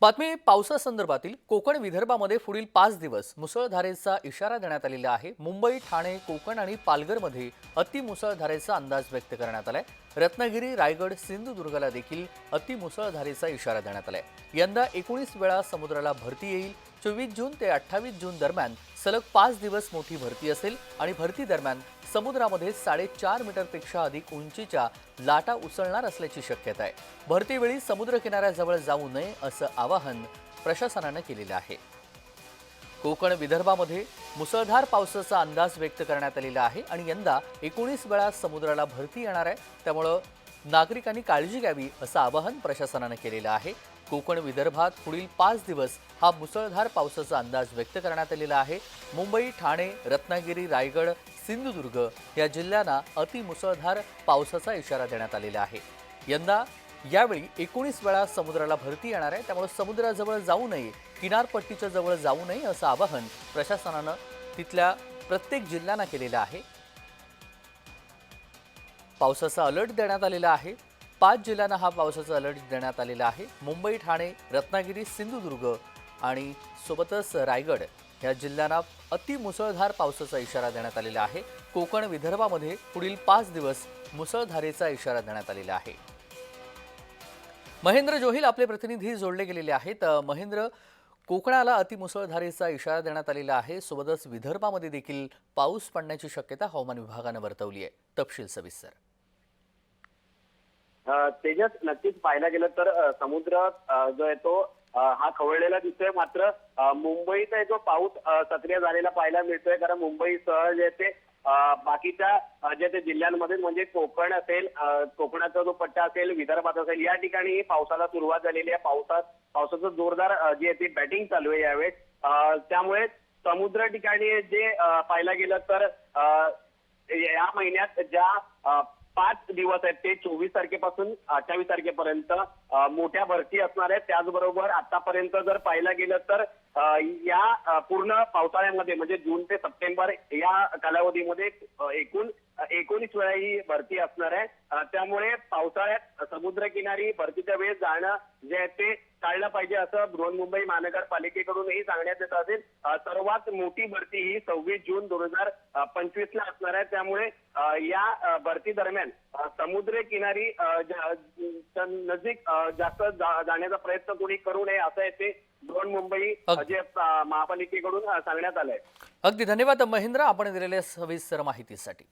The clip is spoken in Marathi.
बातमी पावसासंदर्भातील कोकण विदर्भामध्ये पुढील पाच दिवस मुसळधारेचा इशारा देण्यात आलेला आहे. मुंबई ठाणे कोकण आणि पालघरमध्ये अतिमुसळधारेचा अंदाज व्यक्त करण्यात आलाय. रत्नागिरी रायगड सिंधुदुर्गला देखील अतिमुसळधारेचा इशारा देण्यात आलाय. यंदा एकोणीस वेळा समुद्राला भरती येईल. चोवीस जून ते अठ्ठावीस जून दरम्यान सलग पाच दिवस मोठी भरती असेल आणि भरती दरम्यान समुद्रामध्ये साडेचार मीटरपेक्षा अधिक उंचीच्या लाटा उसळणार असल्याची शक्यता आहे. भरतीवेळी समुद्र किनाऱ्याजवळ जाऊ नये असं आवाहन प्रशासनानं केलेलं आहे. कोकण विदर्भामध्ये मुसळधार पावसाचा अंदाज व्यक्त करण्यात आलेला आहे आणि यंदा एकोणीस वेळा समुद्राला भरती येणार आहे. त्यामुळं नागरिकांनी काळजी घ्यावी असं आवाहन प्रशासनानं केलेलं आहे. कोकण विदर्भात पुढील पाच दिवस हा मुसळधार पावसाचा अंदाज व्यक्त करण्यात आलेला आहे. मुंबई ठाणे रत्नागिरी रायगड सिंधुदुर्ग या जिल्ह्यांना अतिमुसळधार पावसाचा इशारा देण्यात आलेला आहे. यंदा यावेळी एकोणीस वेळा समुद्राला भरती येणार आहे. त्यामुळे समुद्राजवळ जाऊ नये किनारपट्टीच्या जवळ जाऊ नये असं आवाहन प्रशासनानं तिथल्या प्रत्येक जिल्ह्यांना केलेलं आहे. पावसाचा अलर्ट देण्यात आलेला आहे. पाच जिल्ह्यांना हा पावसाचा अलर्ट देण्यात आलेला आहे. मुंबई ठाणे रत्नागिरी सिंधुदुर्ग आणि सोबतच रायगड या जिल्ह्यांना अतिमुसळधार पावसाचा इशारा देण्यात आलेला आहे. कोकण विदर्भामध्ये पुढील पाच दिवस मुसळधारेचा इशारा देण्यात आलेला आहे. महेंद्र जोहिल आपले प्रतिनिधी जोडले गेलेले आहेत. महेंद्र कोकणाला अतिमुसळधारेचा इशारा देण्यात आलेला आहे. सोबतच विदर्भामध्ये देखील पाऊस पडण्याची शक्यता हवामान विभागानं वर्तवली आहे. तपशील सविस्तर. तेजस नक्कीच पाहायला गेलं तर समुद्र जो आहे तो हा खवळलेला दिसतोय. मात्र मुंबईचा जो पाऊस सक्रिय झालेला पाहायला मिळतोय. कारण मुंबईसह जे ते बाकीच्या जे ते जिल्ह्यांमध्ये म्हणजे कोकण असेल कोकणाचा जो पट्टा असेल विदर्भात असेल या ठिकाणी पावसाला सुरुवात झालेली आहे. पावसात पावसाचं जोरदार जी आहे ती बॅटिंग चालू आहे यावेळेस. त्यामुळे समुद्र ठिकाणी जे पाहायला गेलं तर अ, या महिन्यात ज्या पाच दिवस आहेत. ते चोवीस तारखेपासून अठ्ठावीस तारखेपर्यंत मोठ्या भरती असणार आहेत. त्याचबरोबर आतापर्यंत जर पाहायला गेलं तर या पूर्ण पावसाळ्यामध्ये म्हणजे जून ते सप्टेंबर या कालावधीमध्ये एकूण एकोणीस वेळा ही भरती असणार आहे. त्यामुळे पावसाळ्यात समुद्रकिनारी भरतीच्या वेळेस जाणं जे आहे ते टाळलं पाहिजे असं बृहन्मुंबई महानगरपालिकेकडूनही सांगण्यात येत असेल. सर्वात मोठी भरती ही सव्वीस जून दोन हजार पंचवीस ला असणार आहे. त्यामुळे या भरती दरम्यान समुद्र किनारी नजीक जास्त जाण्याचा प्रयत्न कोणी करू नये असं आहे ते बृहन्मुंबई अगदी. जे महापालिकेकडून सांगण्यात आलंय. अगदी. धन्यवाद महेंद्र. आपण दिलेल्या सविस्तर माहितीसाठी.